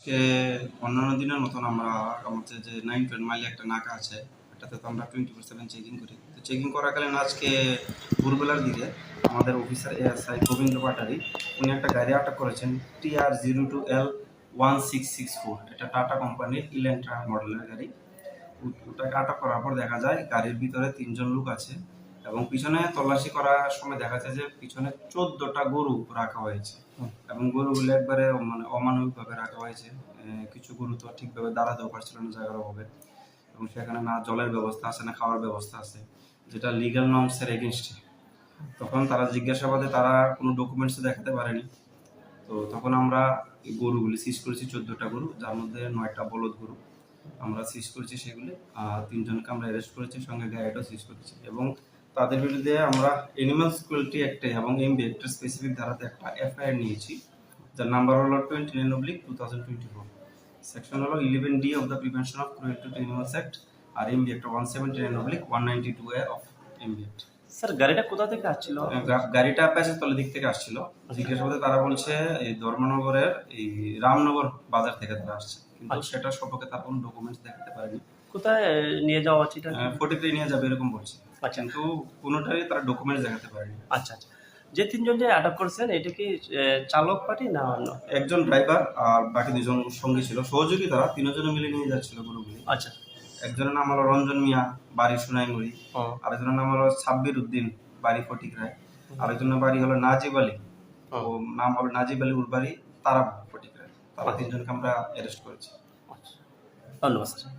আজকে অন্যান্য দিনের মতন আমরা আমাদের যে নাইন টোয়েন্ট মাইলে একটা নাকা আছে এটাতে তো আমরা টোয়েন্টি ফোর সেভেন চেকিং করি। তো চেকিং করাকালীন আজকে ভোরবেলার দিকে আমাদের অফিসার এএসআই গোবিন্দ পাটারি, উনি একটা গাড়ি আটক করেছেন TR zero two L one six six four এটা টাটা কোম্পানির ইলেন্ট্রা মডেলের গাড়ি। ওটাকে আটক করার পর দেখা যায় গাড়ির ভিতরে তিনজন লোক আছে। এবং পিছনে তল্লাশি করার সময় দেখা যায় যে পিছনে চোদ্দটা গরু রাখা হয়েছে। এবং গরুগুলো একবারে মানে অমানবিকভাবে রাখা হয়েছে। কিছু গরু তো ঠিকভাবে দাঁড়াতেও পারছিল না জায়গার অভাবে। এবং সেখানে না জলের ব্যবস্থা আছে না খাওয়ার ব্যবস্থা আছে যেটা লিগ্যাল নর্মসের এগেনস্টে তখন তারা জিজ্ঞাসাবাদে তারা কোনো ডকুমেন্টস দেখাতে পারেনি। তো তখন আমরা এই গরুগুলি সিজ করেছি চোদ্দোটা গরু যার মধ্যে নয়টা বলদ গরু। আমরা সিজ করেছি সেগুলি আর তিনজনকে আমরা অ্যারেস্ট করেছি সঙ্গে গাড়িটাও সিজ করেছি। এবং তাদের বিরুদ্ধে আমরা এনিম্যাল স্কুলটি অ্যাক্টে এবং এমবি অ্যাক্টের স্পেসিফিক ধারাতে একটা এফআইআর নিয়েছি যার নাম্বার হলো twenty nine oblique two thousand twenty four section হলো eleven D of the prevention of cruelty to animals act R MB একটা one seventy nine oblique one ninety two A of MB act sir গাড়িটা কোথা থেকে আসছিল? গাড়িটা passage তলের দিক থেকে আসছিল। জিজ্ঞাসাবাদে তারা বলছে এই ধর্মনগরের এই রামনগর বাজার থেকে তারা আসছে। কিন্তু আচ্ছা। সেটা সম্পর্কে তার কোনো ডকুমেন্টস দেখাতে পারেনি। কোথায় নিয়ে যাওয়া উচিত কি? ফটিকরে নিয়ে যাবে এরকম বলছে। আচ্ছা কিন্তু কোনোটারই তারা ডকুমেন্টস দেখাতে পারেনি। আচ্ছা আচ্ছা। যে তিনজন যে আটক করেছেন এটা কি চালক পার্টি না অন্য? একজন ড্রাইভার আর বাকি দুজন সঙ্গী ছিল। সহযোগী তারা তিনজনে মিলে নিয়ে যাচ্ছিল গরুগুলি আচ্ছা। একজনের নাম হলো রঞ্জন মিয়া বাড়ি সোনাইমুড়ি আরেকজনের নাম হলো সাব্বির উদ্দিন বাড়ি ফটিকরায় আরেকজনের বাড়ি হলো নাজিব আলী। ও, নাম হলো নাজিব আলী ওর বাড়ি তারা ফটিকরায় তারা আচ্ছা। তিনজনকে আমরা অ্যারেস্ট করেছি। আচ্ছা। ধন্যবাদ স্যার।